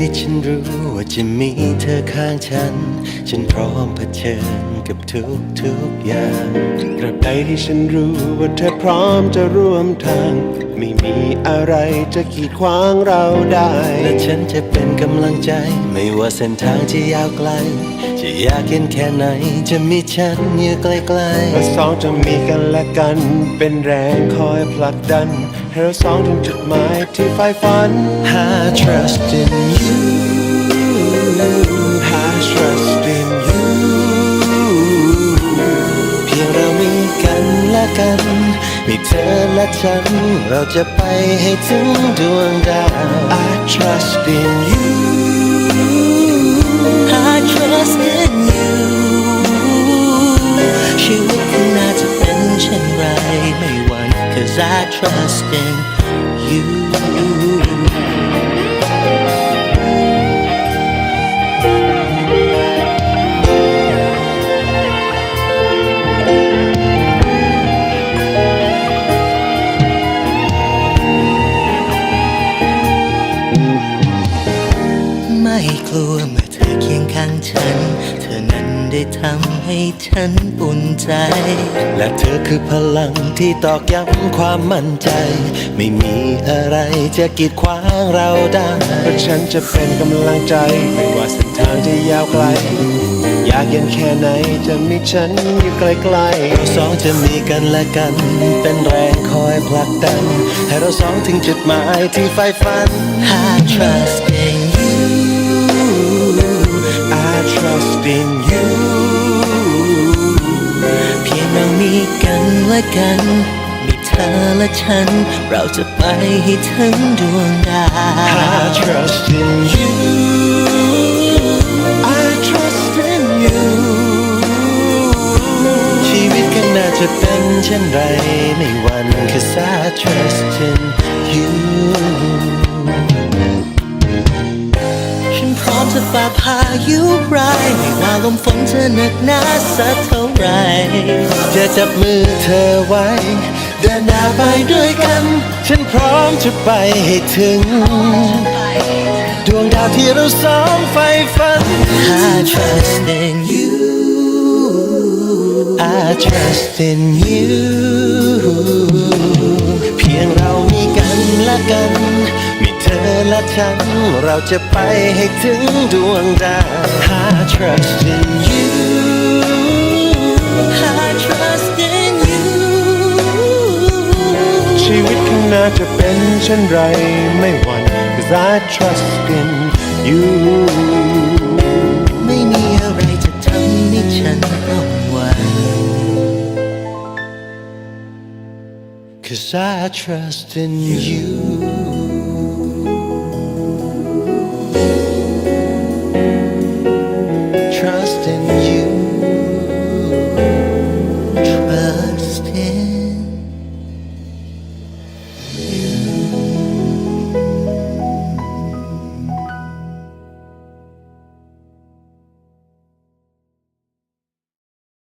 ที่ฉันรู้ว่าจะมีเธอข้างฉัน ฉันพร้อมเผชิญกับทุกทุกๆอย่างตราบใดที่ฉันรู้ว่าเธอพร้อมจะร่วมทาง ไม่มีอะไรจะกีดขวางเราได้ และฉันจะเป็นกำลังใจ ไม่ว่าเส้นทางจะยาวไกล จะยากเย็นแค่ไหน จะมีฉันอยู่ใกล้ๆเราสองจะมีกันและกัน เป็นแรงคอยผลักดัน ให้เราสองถึงจุดหมายที่ใฝ่ฝัน I trust in you I trust in you เพียงเรามีกันและกันมีเธอและฉัน เราจะไปให้ถึงดวงดาว I trust in you I trust in you trusting you. ได้ทำให้ฉันอุ่นใจ และเธอคือพลังที่ตอกย้ำความมั่นใจ ไม่มีอะไรจะกีดขวางเราได้เพราะฉันจะเป็นกำลังใจ ไม่ว่าเส้นทางจะยาวไกล อยากเย็นแค่ไหนจะมีฉันอยู่ใกล้เราสองจะมีกันและกัน เป็นแรงคอยผลักดัน ให้เราสองถึงจุดหมายที่ใฝ่ฝัน I trust in you ๆ I trust in you และกัน มีเธอและฉัน เราจะไปให้ถึงดวงดาว I trust in you I trust in you ชีวิตข้างหน้าจะเป็นเช่นไร ไม่วัน Cause I trust in you พร้อมจะฝ่าพายุร้ายไม่ว่าลมฝนจะหนักหนาสักเท่าไร จะจับมือเธอไว้ เดินหน้าไปด้วยกัน ฉันพร้อมจะไปให้ถึง ดวงดาวที่เราสองใฝ่ฝัน I trust in you I trust in you เพียงเรามีกันและกัน ธอและฉัน เราจะไปให้ถึงดวงดาว I trust in you I trust in you ชีวิตข้างหน้าจะเป็นเช่นไรไม่หวั่น Cause I trust in you ไม่มีอะไรจะทำให้ฉันต้องหวั่น Cause I trust in you